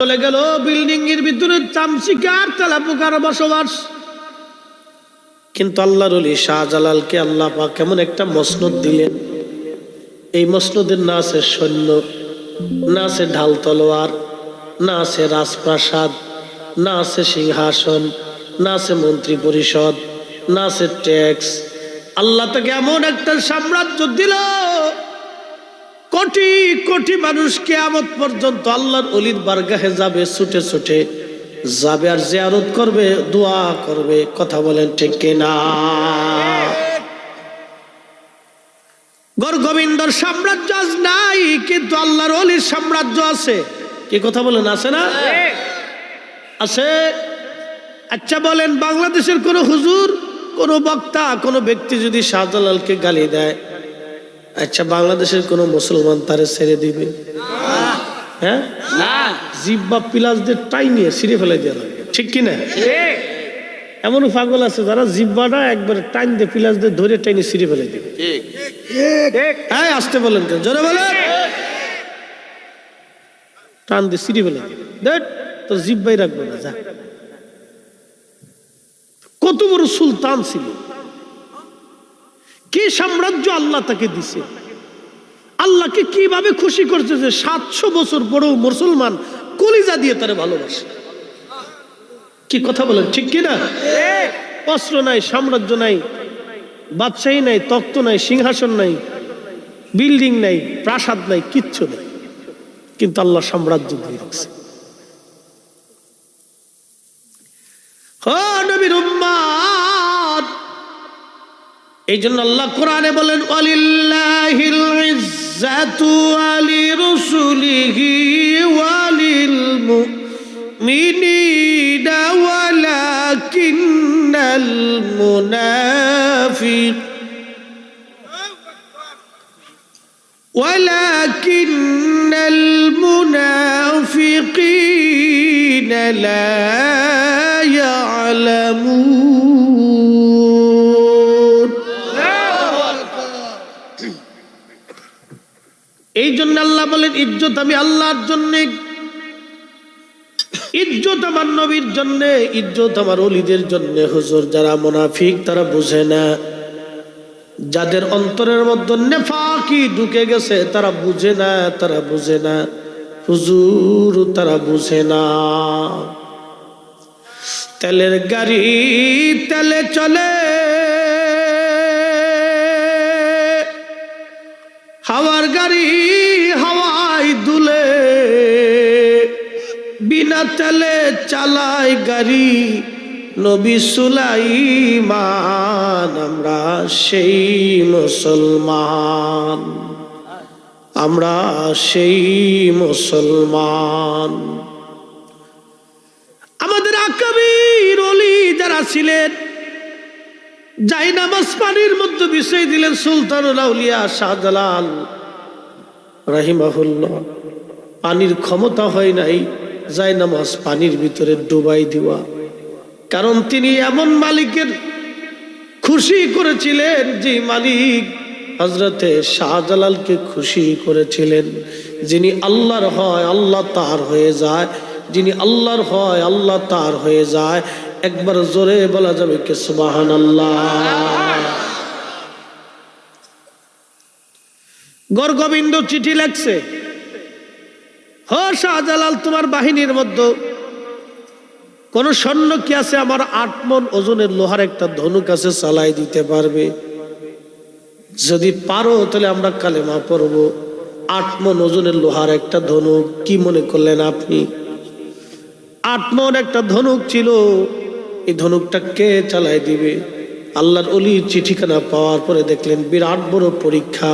চলে গেল বিল্ডিং এর ভিতরে চামচিকার তেলাপোকার বসবাস। কিন্তু আল্লাহর অলি শাহজালালকে আল্লাহ পাক কেমন একটা মসনদ দিলেন। এই মসনদের না আছে সৈন্য, না আছে ঢাল তলোয়ার, না আছে রাজপ্রাসাদ, না আছে সিংহাসন, না আছে মন্ত্রী পরিষদ, না আছে ট্যাক্স। আল্লাহ তাকে এমন একটা সাম্রাজ্য দিল। কোটি কোটি মানুষ কেয়ামত পর্যন্ত আল্লাহর অলির বারগাহে যাবে, ছুটে ছুটে যাবে আর জিয়ারত করবে, দোয়া করবে। কথা বলেন ঠিক কিনা? গর গোবিন্দর সাম্রাজ্য আজ নাই, কিন্তু আল্লাহর অলির সাম্রাজ্য আছে। কি কথা বলেন, আছে না? আছে। আচ্ছা বলেন, বাংলাদেশের কোন হুজুর, কোন বক্তা, কোন ব্যক্তি যদি শাহজালালকে গালি দেয় আচ্ছা বাংলাদেশের কোন মুসলমান তারে ছেড়ে দিবে? হ্যাঁ? জিব্বা পিলাসদের টাই নিয়ে ছিঁড়ে ফেলে দেওয়া লাগে। ঠিক কিনা এমন পাগল আছে যারা জিব্বাটা একবার টাইন দিয়ে পিলাস ধরে টাইনে ছিঁড়ে ফেলে দিবে। হ্যাঁ আসতে বলেন কেন? জোরে বলেন। টান দিয়ে ছিঁড়ে ফেলে দিবে। দেখ তোর জিব্বাই রাখবে না যা। কত বড় সুলতান ছিল। কি সাম্রাজ্য আল্লাহ তাকে দিছে? আল্লাহকে কীভাবে খুশি করছে যে সাতশো বছর বড় মুসলমান কলিজা দিয়ে তারা ভালোবাসে? কি কথা বলেন, ঠিক কি না অস্ত্র নাই, সাম্রাজ্য নাই, বাদশাহী নাই, তক্ত নাই, সিংহাসন নাই, বিল্ডিং নাই, প্রাসাদ নাই, কিচ্ছু নাই। কিন্তু আল্লাহ সাম্রাজ্য দিয়ে রাখছে। এই জন্য আল্লাহ কোরআনে বলেন ওয়ালিল্লাহিল ইজ্জাতু ওয়ালি রুসুলিহি ওয়ালিল মুমিনিনা ওয়ালাকিন্নাল মুনাফিক ولكن المنافقين لا আল্লাহ বলেন ইজ্জত আমি আল্লাহর জন্যে। ইজ্জত আমার নবীর জন্যে, ইজ্জত আমার অলিদের জন্যে। হুজুর, যারা মুনাফিক, তারা বুঝে না। যাদের অন্তরের মধ্যে নেফাকি ঢুকে গেছে, তারা বুঝে না, তারা বুঝে না। হুজুর, তারা বুঝে না। তেলের গাড়ি তেলে চলে। হাওয়ার গাড়ি বিনা তেলে চালায় গাড়ি। নবী সুলাইমান, আমরা সেই মুসলমান। আমরা সেই মুসলমান। আমাদের আকাবির অলি যারা ছিলেন, যাই নামাজ পানির মধ্যে বিষয় দিলেন সুলতানুল আউলিয়া শাহজালাল রাহিমাহুল্লাহ। পানির ক্ষমতা হয় নাই। যাই নামাজ পানির ভিতরে ডুবাই দেওয়া। কারণ তিনি এমন মালিকের খুশি করেছিলেন যে মালিক হজরতে শাহজালালকে খুশি করেছিলেন। যিনি আল্লাহর হয় আল্লাহ তার হয়ে যায়, যিনি আল্লাহর হয় আল্লাহ তার হয়ে যায়। একবার জোরে বলা যাবে কে সুবাহান আল্লাহ গর্গবিন্দ চিঠি লেখছে হ শাহজালাল, তোমার বাহিনীর মধ্যে কোন স্বর্ণ কি আছে আমার আট মন ওজনের লোহার একটা ধনুক আছে, চালাই দিতে পারবে? যদি পারো, তাহলে আমরা কালেমা পড়ব। আট মন ওজনের লোহার একটা ধনুক, কি মনে করলেন আপনি? আট মন একটা ধনুক ছিল, এই ধনুকটা কে চালাই দিবে? আল্লাহর অলি চিঠিখানা পাওয়ার পরে দেখলেন, বিরাট বড় পরীক্ষা।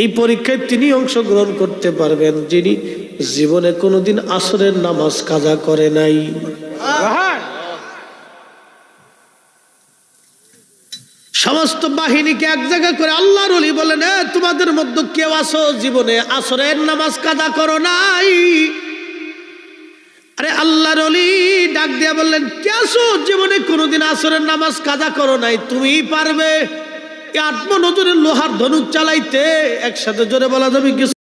এই পরীক্ষায় তিনি অংশগ্রহণ করতে পারবেন, যিনি জীবনে কোনোদিন আসরের নামাজ কাজা করে নাই। সমস্ত বাহিনীকে এক জায়গা করে আল্লাহ অলি বলেন তোমাদের মধ্যে কেউ আসো জীবনে আসরের নামাজ কাদা করো নাই। আরে আল্লাহ রলি ডাক দিয়া বললেন কে আসো জীবনে কোনোদিন আসরের নামাজ কাদা করো নাই তুমি পারবে। আত্মনজরের লোহার ধনুক চালাইতে একসাথে জোরে বলা যাবে কিছু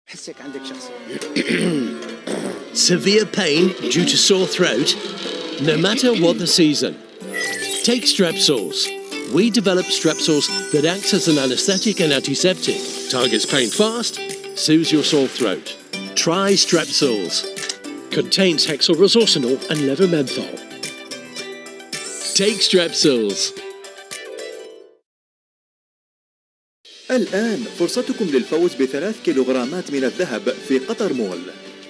Severe pain due to sore throat? No matter what the season. Take Strepsils. We developed Strepsils that acts as an anesthetic and antiseptic, targets pain fast, soothes your sore throat. Try Strepsils. Contains hexylresorcinol and levomenthol. Take Strepsils. الآن فرصتكم للفوز بثلاث كيلوغرامات من الذهب في قطر مول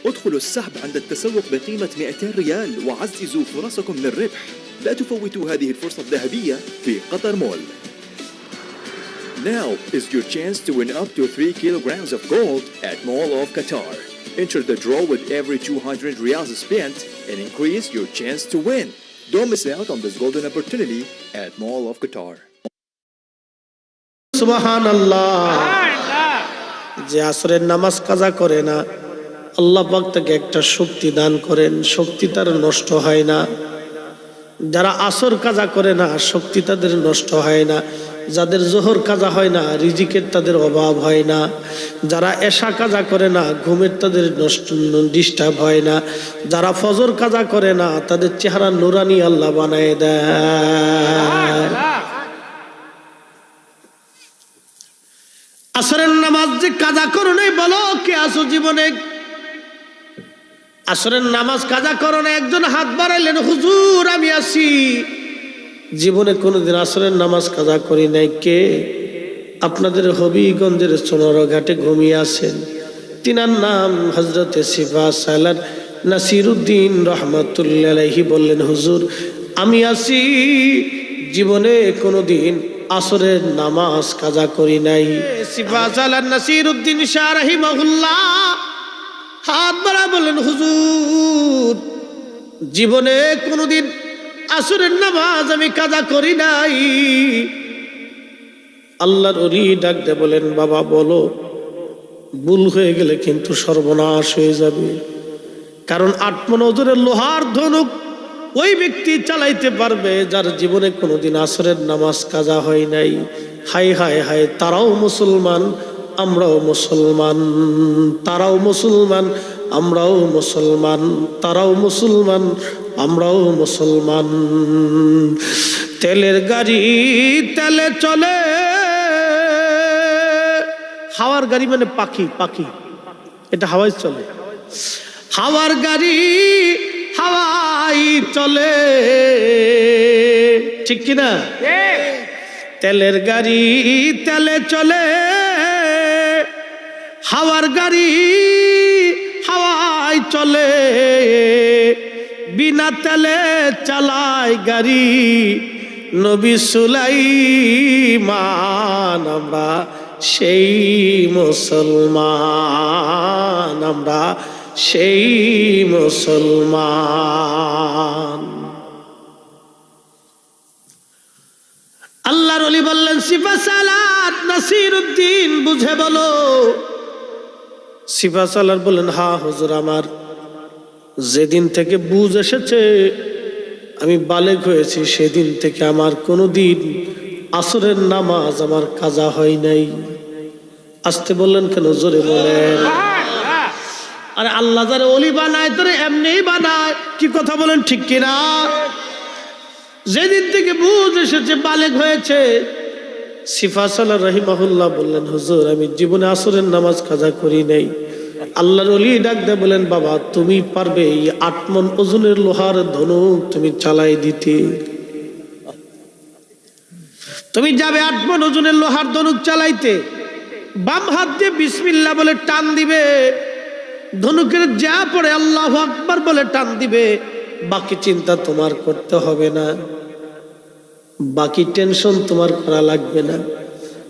ادخلوا السحب عند التسوق بقيمة 200 ريال وعززوا فرصكم للربح لا تفوتوا هذه الفرصة الذهبية في قطر مول Now is your chance to win up to 3 kilograms of gold at Mall of Qatar. Enter the draw with every 200 riyals spent and increase your chance to win. Don't miss out on this golden opportunity at Mall of Qatar. সুবাহান আল্লাহ যে আসরের নামাজ কাজা করে না আল্লাহ পাক তাকে একটা শক্তি দান করেন, শক্তি তার নষ্ট হয় না। যারা আসর কাজা করে না, শক্তি তাদের নষ্ট হয় না। যাদের জোহর কাজা হয় না, রিজিকের তাদের অভাব হয় না। যারা এশা কাজা করে না, ঘুমের তাদের নষ্ট, ডিস্টার্ব হয় না। যারা ফজর কাজা করে না, তাদের চেহারা নুরানি আল্লাহ বানায় দেয়। আসরের নামাজ যে কাজা করো নাই, বলো কে আসো জীবনে? আসরের নামাজ কাজা করো না, একজন হাত বাড়াইলেন, হুজুর, আমি আসি। জীবনে কোনোদিন আসরের নামাজ কাজা করি নাই। কে? আপনাদের হবিগঞ্জের সোনার ঘাটে ঘুমিয়ে আসেন তিনার নাম হজরতে সিফা সালার নাসির উদ্দিন রহমতুল্লাহি বললেন, হুজুর, আমি আসি। জীবনে কোনোদিন আসরের নামাজ কাজা করি নাই। সিফা সালার নাসির উদ্দিন শাহ রাহিমাহুল্লাহ। হাত বাড়া বললেন, হুজুর, জীবনে কোনোদিন আসরের নামাজ আমি কাজা করি নাই। আল্লাহর ওরি ডাক দে বলেন, বাবা, বলো, ভুল হয়ে গেলে কিন্তু সর্বনাশ হয়ে যাবে। কারণ আত্মনজরের লোহার ধনুক ওই ব্যক্তি চালাইতে পারবে যার জীবনে কোনোদিন আসরের নামাজ কাজা হয় নাই। হাই হায় হায়, তারাও মুসলমান আমরাও মুসলমান তারাও মুসলমান আমরাও মুসলমান তারাও মুসলমান আমরাও মুসলমান। তেলের গাড়ি তেলে চলে হাওয়ার গাড়ি মানে পাখি পাখি। এটা হাওয়ায় চলে। হাওয়ার গাড়ি হাওয়াই চলে। ঠিক কিনা? তেলের গাড়ি তেলে চলে। হাওয়ার গাড়ি হাওয়াই চলে, বিনা তেলে চালায় গাড়ি। নবী সুলাইমান, আমরা সেই মুসলমান, আমরা সেই মুসলমান। আল্লাহর অলি বললেন, সিফা সালাত নাসির উদ্দিন বুঝে বলো সিফা সালার বললেন, হা হুজুর আমার, যেদিন থেকে বুঝ এসেছে আমি বালেক হয়েছি, সেদিন থেকে আমার কোনো দিন আসরের নামাজ আমার কাজা হয় নাই। আসতে বললেন কেন? জোরে বলেন। আরে আল্লাহ যারে অলি বানায়, তোরে এমনিই বানায়। কি কথা বলেন, ঠিক কিনা? যেদিন থেকে বুঝ এসেছে বালেক হয়েছে সিফা সাল্লাহ রহিমাহুল্লাহ বললেন, হুজুর, আমি জীবনে আসরের নামাজ কাজা করি নাই। আল্লাহর অলি ডাক দে বলেন বাবা, তুমি পারবে এই আটমন ওজনের লোহার ধনুক তুমি চালাই দিতে। তুমি যাবে আটমন ওজনের লোহার ধনুক চালাইতে। বাম হাত দিয়ে বিসমিল্লা বলে টান দিবে। ধনুকের যা পড়ে আল্লাহ আকবার বলে টান দিবে। বাকি চিন্তা তোমার করতে হবে না। বাকি টেনশন তোমার করা লাগবে না।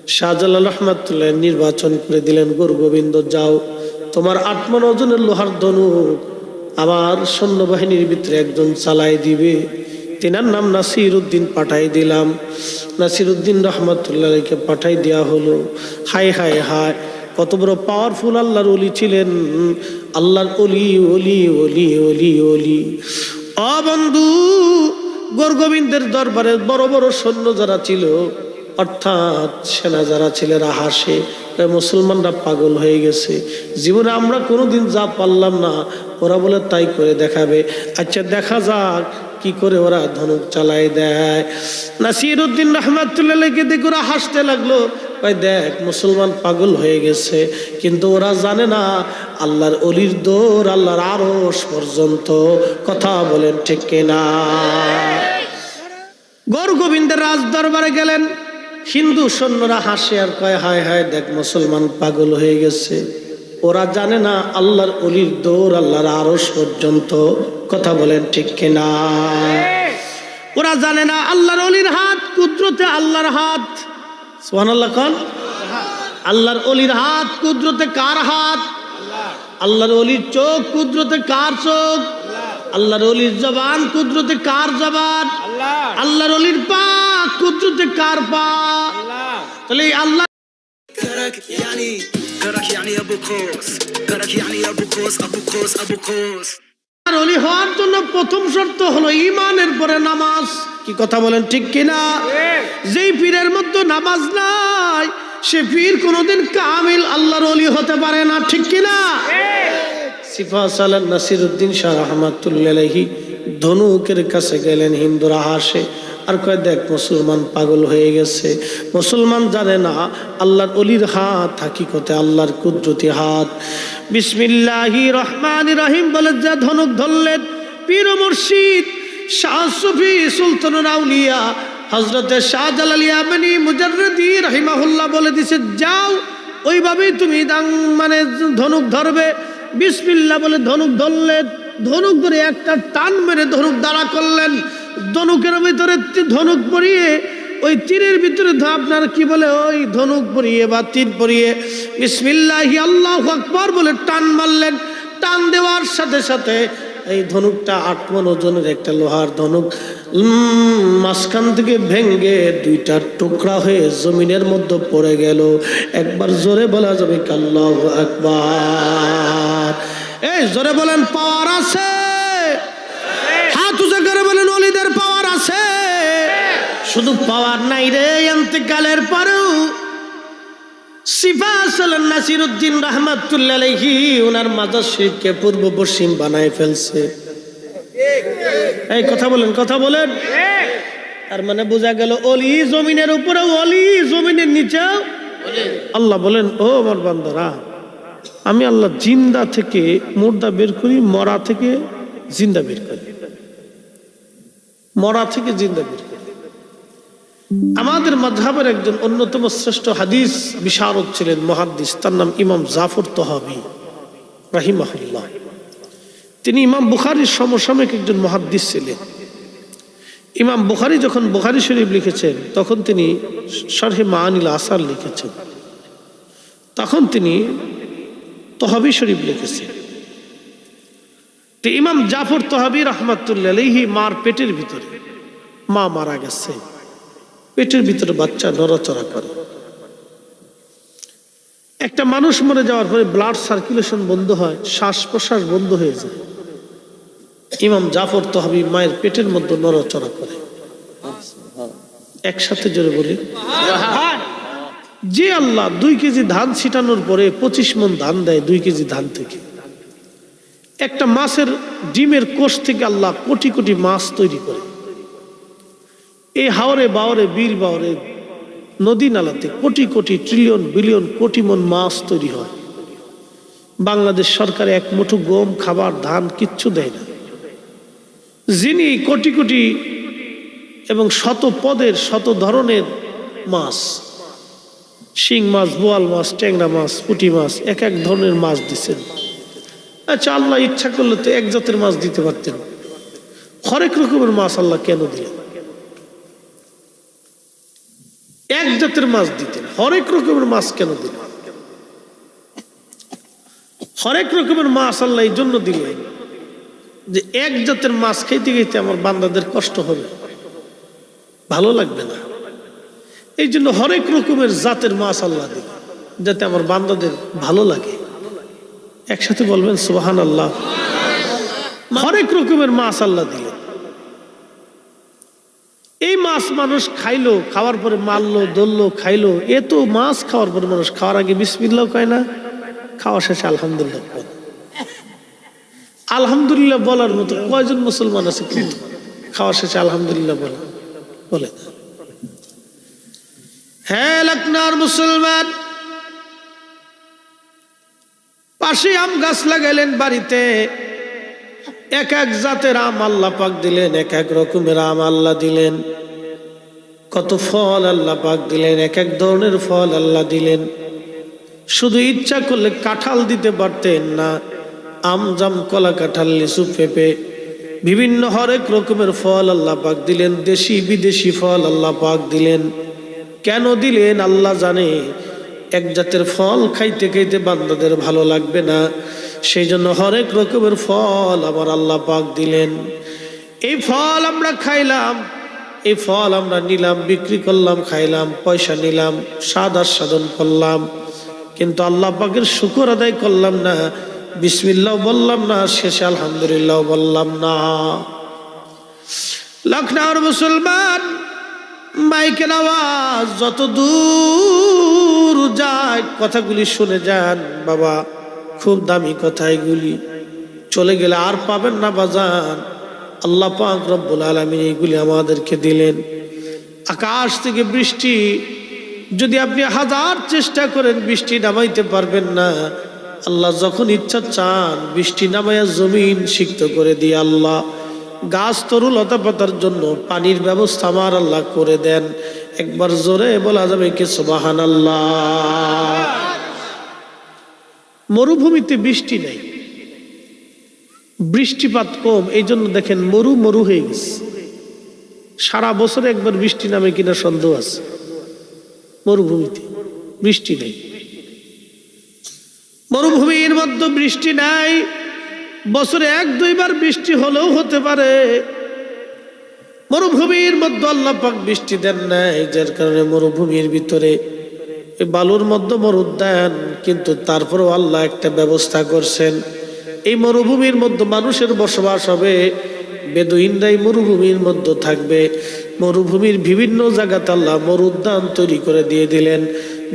শাহজালাল রহমাতুল্লাহ নির্বাচন করে দিলেন, গুরু গোবিন্দ, যাও। তোমার আত্মন ওজনের লোহার ধনুক আমার সৈন্যবাহিনীর ভিতরে একজন চালাই দিবে। তেনার নাম নাসির উদ্দিন পাঠাই দিলাম। নাসির উদ্দিন রহমতুল্লাহকে পাঠাই দেওয়া হলো। হাই হাই হায়, কত বড় পাওয়ারফুল আল্লাহর অলি ছিলেন। আল্লাহর অলি অলি অলি অলি অলি অ বন্ধু দরবারে বড় বড় সৈন্য যারা ছিল, অর্থাৎ সেনা যারা ছেলেরা হাসে মুসলমানরা পাগল হয়ে গেছে। জীবনে আমরা কোনোদিন যা পারলাম না, ওরা বলে তাই করে দেখাবে। আচ্ছা দেখা যাক কি করে ওরা ধনুক চালাই দেয়। নাসির উদ্দিন রহমাতুল্লাহকে দেখে ওরা হাসতে লাগল ভাই দেখ, মুসলমান পাগল হয়ে গেছে। কিন্তু ওরা জানে না, আল্লাহর অলির দৌড় আল্লাহর আরস পর্যন্ত, কথা বলেন ঠিক কিনা? গৌর গোবিন্দের রাজ দরবারে গেলেন। হিন্দু সৈন্যরা হাসে আর কয়, হায় হায়, দেখ মুসলমান পাগল হয়ে গেছে। ওরা জানে না আল্লাহর অলির দৌড় আল্লাহর আরস পর্যন্ত। কথা বলেন ঠিক কিনা? ওরা জানে না আল্লাহর অলির হাত, কুদরতে আল্লাহর হাত। সুবহানাল্লাহ কন। আল্লাহর অলির হাত কুদরতে কার হাত? আল্লাহর অলির চোখ কুদরতে কার চোখ? আল্লাহর অলির জবান কুদরতে কার জবান? আল্লাহর অলির পা কুদরতে কার পা? তাহলে আল্লাহ অলি হওয়ার জন্য প্রথম শর্ত হলো ইমানের পরে নামাজ। কি কথা বলেন ঠিক পীরের নামাজ নাই সে পীর কোনোদিন কামিল আল্লাহর অলি হতে পারে না ঠিক কিনা? সিফা সালান নাসির উদ্দিন শাহ রহমাতুল্লাহি ধনুকের কাছে গেলেন, হিন্দুরা হাসে। আর কয়, দেখ, মুসলমান পাগল হয়ে গেছে। মুসলমান জানে না, আল্লাহর অলির হাত হাকিকতে আল্লাহর কুদরতি হাত। বিসমিল্লাহি রহমান রহিম বলে যা ধনুক ধরলেন, পীর মুর্শিদ, শাহ সুফি, সুলতানুর আউলিয়া হজরতে শাহজালাল ইয়ামানি মুজাররদি রহিমাহুল্লাহ বলে দিছে, যাও, ওইভাবেই তুমি দাং মানে ধনুক ধরবে। বিসমিল্লাহ বলে ধনুক ধরলেন, ধনুক ধরে একটা টান মেরে ধনুক দাঁড়া করলেন। ধনুকের ভিতরে ধনুক পরিয়ে, ওই তীরের ভিতরে আপনার কি বলে, ওই ধনুক পরিয়ে বা তীর পরিয়ে বিসমিল্লাহি আল্লাহ আকবর বলে টান মারলেন। টান দেওয়ার সাথে সাথে এই ধনুকটা আট মন ওজনের একটা লোহার ধনুক। মাঝখান থেকে ভেঙ্গে দুইটা টুকরা হয়ে জমিনের মধ্যে পড়ে গেল। একবার জোরে বলা যাবে কাল্লাহ একবার এই, জোরে বলেন, পাওয়ার আছে। হাত করে বলেন, অলিদের পাওয়ার আছে। শুধু পাওয়ার নাই রে এতেকালের পরেও সিফা সালান নাসির উদ্দিন রহমাতুল্লাহি ওনার মাজার শরীফকে পূর্ব পশ্চিম বানায় ফেলছে। এই কথা বলেন কথা বলেন। তার মানে বোঝা গেল অলি জমিনের উপরে, অলি জমিনের নিচেও আল্লাহ বলেন, ও আমার বান্দারা, আমি আল্লাহ জিন্দা থেকে মুর্দা বের করি, মরা থেকে জিন্দা বের করি। মরা থেকে জিন্দা বের করি। আমাদের মাঝহাবের একজন অন্যতম শ্রেষ্ঠ হাদিস বিশারদ ছিলেন মহাদ্দিস, তার নাম ইমাম জাফর তহাবি, রাহিমাহুল্লাহ। তিনি ইমাম বুখারির সমসাময়িক একজন মহাদ্দিস ছিলেন। ইমাম বুখারি যখন বুখারি শরীফ লিখেছেন, তখন তিনি শারহে মাহানিল আসার লিখেছেন। তখন তিনি তহাবি শরীফ লিখেছেন। ইমাম জাফর তহাবি রহমাতুল্লাহি মার পেটের ভিতরে মা মারা গেছে। পেটের ভিতরে বাচ্চা নড়াচড়া করে। একটা মানুষ মরে যাওয়ার পরে ব্লাড সার্কুলেশন বন্ধ হয় শ্বাস প্রশ্বাস বন্ধ হয়ে যায়। ইমাম জাফর তহাবি মায়ের পেটের মধ্যে নড়াচড়া করে। একসাথে জোরে বলি যে আল্লাহ দুই কেজি ধান ছিটানোর পরে পঁচিশ মন ধান দেয় দুই কেজি ধান থেকে। একটা মাছের ডিমের কোষ থেকে আল্লাহ কোটি কোটি মাছ তৈরি করে। এই হাওরে বাওরে, বীর বাওরে নদী নালাতে কোটি কোটি ট্রিলিয়ন বিলিয়ন কোটি মন মাছ তৈরি হয়। বাংলাদেশ সরকার এক মুঠো গম, খাবার, ধান কিচ্ছু দেয় না। যিনি কোটি কোটি এবং শত পদের, শত ধরনের মাছ, শিং মাছ, বোয়াল মাছ, ট্যাংরা মাছ, পুঁটি মাছ, এক এক ধরনের মাছ দিচ্ছেন। আচ্ছা আল্লাহ ইচ্ছা করলে তো এক জাতের মাছ দিতে পারতেন। হরেক রকমের মাছ আল্লাহ কেন দিলেন? এক জাতের মাছ দিতেন। হরেক রকমের মাছ কেন দিলেন? হরেক রকমের মাছ আল্লাহ এই জন্য দিলেন যে এক জাতের মাছ খাইতে খাইতে আমার বান্দাদের কষ্ট হবে। ভালো লাগবে না। এই জন্য হরেক রকমের জাতের মাছ আল্লাহ দিল যাতে আমার বান্দাদের ভালো লাগে। একসাথে বলবেন সুবাহান আল্লাহ হরেক রকমের মাছ আল্লাহ দিলেন। এই মাছ মানুষ খাইলো, খাওয়ার পরে মারলো দললো খাইলো। এ তো মাছ খাওয়ার পরে মানুষ খাওয়ার আগে বিসমিল্লাহ কয় না? খাওয়া শেষে আলহামদুলিল্লাহ আলহামদুলিল্লাহ বলার মতো কয়জন মুসলমান আছে কিন্তু খাওয়া শেষে আলহামদুলিল্লাহ বলে। বলে হ্যাঁ লখনৌর মুসলমান, পাশে আম গাছ লাগাইলেন বাড়িতে। এক এক জাতের আম আল্লাহ পাক দিলেন, এক এক রকমের আম আল্লাহ দিলেন। কত ফল আল্লাহ পাক দিলেন, এক এক ধরনের ফল আল্লাহ দিলেন। শুধু ইচ্ছা করলে কাঁঠাল দিতে পারতেন না আম জাম কলা কাঁঠাল লিচু, পেঁপে, বিভিন্ন হরেক রকমের ফল আল্লাহ পাক দিলেন, দেশি, বিদেশি ফল আল্লাহ পাক দিলেন। কেন দিলেন আল্লাহ জানে, এক জাতের ফল খাইতে খাইতে বান্দাদের ভালো লাগবে না। সেই জন্য হরেক রকমের ফল আমার আল্লাহ পাক দিলেন। এই ফল আমরা খাইলাম, এই ফল আমরা নিলাম, বিক্রি করলাম, খাইলাম, পয়সা নিলাম, স্বাদ আস্বাদন করলাম। কিন্তু আল্লাহ পাকের শুকর আদায় করলাম না বিসমিল্লাও বললাম না, শেষে আলহামদুলিল্লাহ বললাম না। লখনৌর মুসলমান, মাইকের আওয়াজ যত দূর যায়, কথাগুলি শুনে যান, বাবা। খুব দামি কথা এগুলি। চলে গেলে আর পাবেন না বাজান আল্লাহ পাক রব্বুল আলমিন এইগুলি আমাদেরকে দিলেন। আকাশ থেকে বৃষ্টি, যদি আপনি হাজার চেষ্টা করেন বৃষ্টি নামাইতে পারবেন না। আল্লাহ যখন ইচ্ছা চান বৃষ্টি নামাইয়া জমিন সিক্ত করে দিয়ে আল্লাহ গাছ তরু লতা পাতার জন্য পানির ব্যবস্থা আমার আল্লাহ করে দেন। একবার জোরে বলা যাবে কি সুবাহান আল্লাহ মরুভূমিতে বৃষ্টি নেই। বৃষ্টিপাত কম এই জন্য দেখেন মরু মরু হয়ে গেছে। সারা বছরে একবার বৃষ্টি নামে কিনা সন্দেহ আছে। মরুভূমিতে বৃষ্টি নেই। মরুভূমির মধ্যে বৃষ্টি নাই। বছরে এক, দুইবার বৃষ্টি হলেও হতে পারে। মরুভূমির মধ্যে আল্লাহ পাক বৃষ্টি দেন নাই, যার কারণে মরুভূমির ভিতরে বালুর মধ্যে মরুদ্যান, কিন্তু তারপরেও আল্লাহ একটা ব্যবস্থা করছেন। এই মরুভূমির মধ্যে মানুষের বসবাস হবে, বেদুইনরাই মরুভূমির মধ্যে থাকবে। মরুভূমির বিভিন্ন জায়গাতে আল্লাহ মরুদ্যান তৈরি করে দিয়ে দিলেন,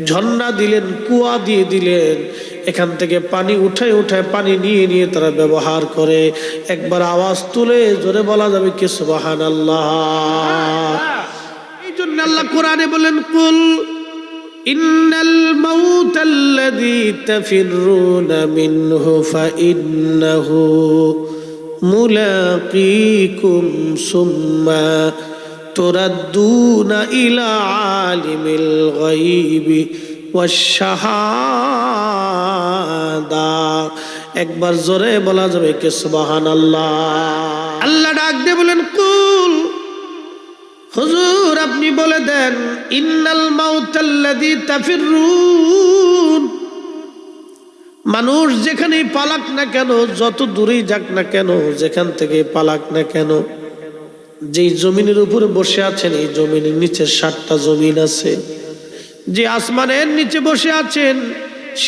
ঝর্ণা দিলেন, কুয়া দিয়ে দিলেন। এখান থেকে পানি উঠায় উঠায় পানি নিয়ে নিয়ে তারা ব্যবহার করে। একবার আওয়াজ তুলে জোরে বলা যাবে কি সুবাহান আল্লাহ এই জন্য আল্লাহ কোরআনে বলেন, কুল إن الموت الذي تفرون منه فإنه ملاقيكم ثم تردون إلى عالم الغيب والشهادة একবার জোরে বলা যাবে কে সুবাহান আল্লাহ আল্লাহ ডাক দিয়ে বলেন কুল হুজুর আপনি বলে দেন, ইন্নাল মাউতাল্লাযী তাফিরুন। মানুষ যেখানেই পালাক না কেন, যত দূরেই যাক না কেন, যেখান থেকে পালাক না কেন, যেই জমিনের উপরে বসে আছেন, এই জমিনের নিচে সাতটা জমিন আছে। যে আসমানের নিচে বসে আছেন